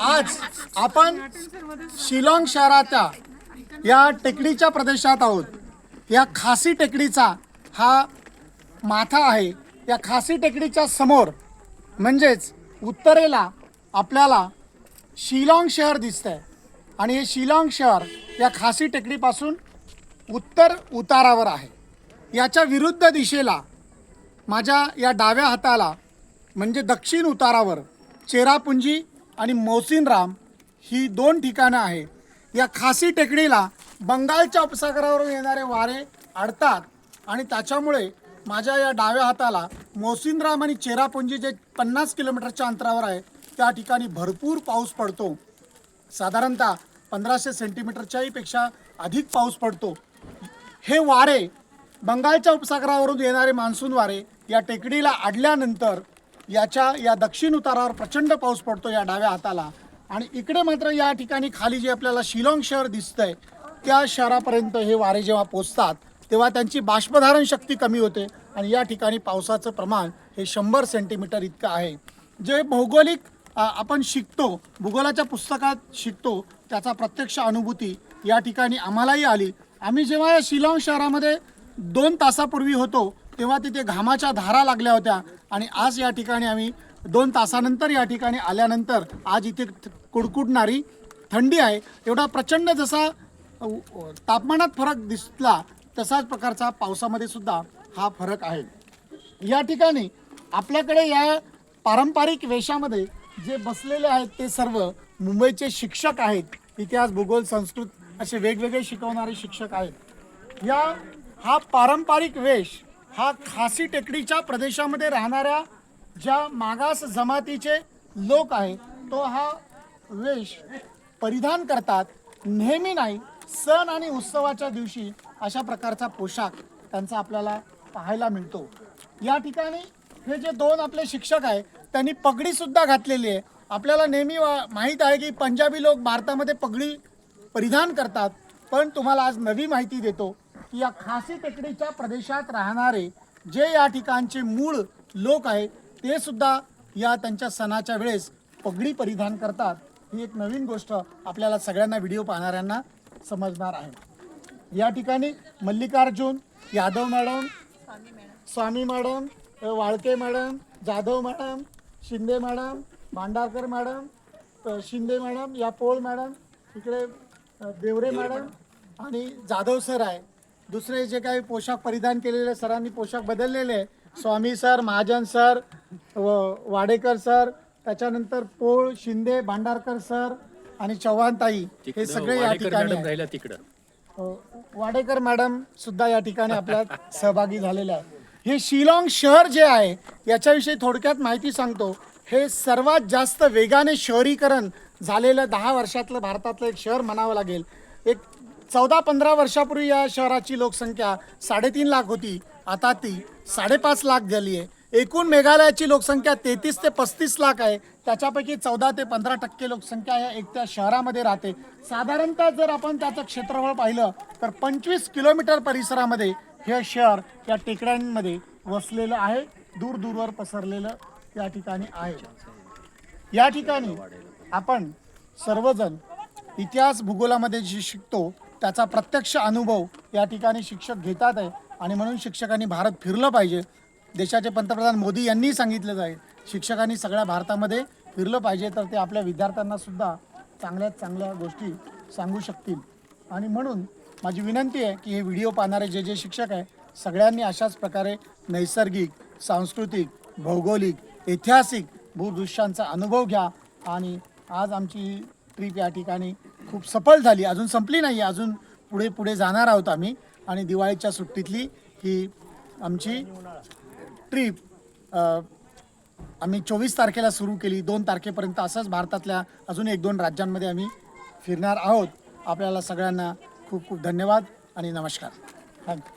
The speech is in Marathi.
आज आपण शिलाँग शहराच्या या टेकडीच्या प्रदेशात आहोत. या खासी टेकडीचा हा माथा आहे. या खासी टेकडीच्या समोर म्हणजेच उत्तरेला आपल्याला शिलाँग शहर दिसतंय. आणि हे शिलाँग शहर या खासी टेकडीपासून उत्तर उतारावर आहे. याच्या विरुद्ध दिशेला माझ्या या डाव्या हाताला म्हणजे दक्षिण उतारावर चेरापुंजी आणि मोसिनराम ही दोन ठिकाणं आहे या खासी टेकडीला बंगालच्या उपसागरावरून येणारे वारे अडतात आणि त्याच्यामुळे माझ्या या डाव्या हाताला मोसिनराम आणि चेरापुंजी जे पन्नास किलोमीटरच्या अंतरावर आहे त्या ठिकाणी भरपूर पाऊस पडतो. साधारणतः पंधराशे सेंटीमीटरच्याही पेक्षा अधिक पाऊस पडतो. हे वारे बंगालच्या उपसागरावरून येणारे मान्सून वारे या टेकडीला अडल्यानंतर याच्या या दक्षिण उतारावर प्रचंड पाऊस पडतो या डाव्या हाताला. आणि इकडे मात्र या ठिकाणी खाली जे आपल्याला शिलाँग शहर दिसतंय त्या शहरापर्यंत हे वारे जेव्हा पोचतात तेव्हा त्यांची बाष्पधारण शक्ती कमी होते आणि या ठिकाणी पावसाचं प्रमाण हे शंभर सेंटीमीटर इतकं आहे. जे भौगोलिक आपण शिकतो भूगोलाच्या पुस्तकात शिकतो त्याचा प्रत्यक्ष अनुभूती या ठिकाणी आम्हालाही आली. आम्ही जेव्हा या शिलाँग शहरामध्ये दोन तासापूर्वी होतो तेव्हा तिथे घामाच्या धारा लागल्या होत्या. आणि आज या ठिकाणी आम्ही दोन तासानंतर या ठिकाणी आल्यानंतर आज इथे कुडकुडणारी थंडी आहे. एवढा प्रचंड जसा तापमानात फरक दिसला तसाच प्रकारचा पावसामध्ये सुद्धा हा फरक आहे. या ठिकाणी आपल्याकडे या पारंपरिक वेशामध्ये जे बसलेले आहेत ते सर्व मुंबईचे शिक्षक आहेत. इतिहास भूगोल संस्कृत असे वेगवेगळे शिकवणारे शिक्षक आहेत. या हा पारंपरिक वेश हा खासी टेकडीच्या प्रदेशामध्ये राहणाऱ्या ज्या मागास जमातीचे लोक आहेत तो हा वेश परिधान करतात. नेहमी नाही सण आणि उत्सवाच्या दिवशी अशा प्रकारचा पोशाख त्यांचा आपल्याला पाहायला मिळतो. या ठिकाणी हे जे दोन आपले शिक्षक आहे त्यांनी पगडीसुद्धा घातलेली आहे. आपल्याला नेहमी माहीत आहे की पंजाबी लोक भारतामध्ये पगडी परिधान करतात पण तुम्हाला आज नवी माहिती देतो. या खासी टेकडीच्या प्रदेशात राहणारे जे या ठिकाणचे मूळ लोक आहेत ते सुद्धा या त्यांच्या सणाच्या वेळेस पगडी परिधान करतात. ही एक नवीन गोष्ट आपल्याला सगळ्यांना व्हिडिओ पाहणाऱ्यांना समजणार आहे. या ठिकाणी Mallikarjun Yadav madam Swami madam Walke madam Jadhav madam Shinde madam Bhandarkar madam Shinde madam या पोळ मॅडम इकडे देवरे मॅडम आणि जाधव सर आहे. दुसरे जे काही पोशाख परिधान केलेले सरांनी पोशाख बदललेले आहे स्वामी सर महाजन सर व वाडेकर सर त्याच्यानंतर पोळ शिंदे भांडारकर सर आणि चव्हाण ताई हे सगळे या ठिकाणी तिकडं. अ, वाडेकर मॅडम सुद्धा या ठिकाणी आपल्यात सहभागी झालेल्या आहे हे शिलाँग शहर जे आहे याच्याविषयी थोडक्यात माहिती सांगतो. हे सर्वात जास्त वेगाने शहरीकरण झालेलं दहा वर्षातलं भारतातलं एक शहर म्हणावं लागेल. एक चौदा पंधरा वर्षापूर्वी या शहराची लोकसंख्या साडेतीन लाख होती. आता ती साडेपाच लाख झाली आहे. एकूण मेघालयाची लोकसंख्या तेहतीस ते पस्तीस लाख आहे. त्याच्यापैकी चौदा ते पंधरा टक्के लोकसंख्या या एकट्या शहरामध्ये राहते. साधारणतः जर आपण त्याचं क्षेत्रफळ पाहिलं तर पंचवीस किलोमीटर परिसरामध्ये हे शहर या टेकड्यांमध्ये वसलेलं आहे. दूर दूरवर पसरलेलं या ठिकाणी आहे. या ठिकाणी आपण सर्वजण इतिहास भूगोलामध्ये जे शिकतो त्याचा प्रत्यक्ष अनुभव या ठिकाणी शिक्षक घेतात आहे. आणि म्हणून शिक्षकांनी भारत फिरलं पाहिजे. देशाचे पंतप्रधान मोदी यांनी सांगितलं आहे. शिक्षकांनी सगळ्या भारतामध्ये फिरलं पाहिजे तर ते आपल्या विद्यार्थ्यांना सुद्धा चांगल्यात चांगल्या गोष्टी सांगू शकतील. आणि म्हणून माझी विनंती आहे की हे व्हिडिओ पाहणारे जे जे शिक्षक आहे सगळ्यांनी अशाच प्रकारे नैसर्गिक सांस्कृतिक भौगोलिक ऐतिहासिक भूदृश्यांचा अनुभव घ्या. आणि आज आमची ट्रिप या ठिकाणी खूप सफल झाली. अजून संपली नाही आहे अजून पुढे पुढे जाणार आहोत आम्ही. आणि दिवाळीच्या सुट्टीतली ही आमची ट्रिप आम्ही चोवीस तारखेला सुरू केली. दोन तारखेपर्यंत असंच भारतातल्या अजून एक दोन राज्यांमध्ये आम्ही फिरणार आहोत. आपल्याला सगळ्यांना खूप खूप धन्यवाद आणि नमस्कार. थँक्यू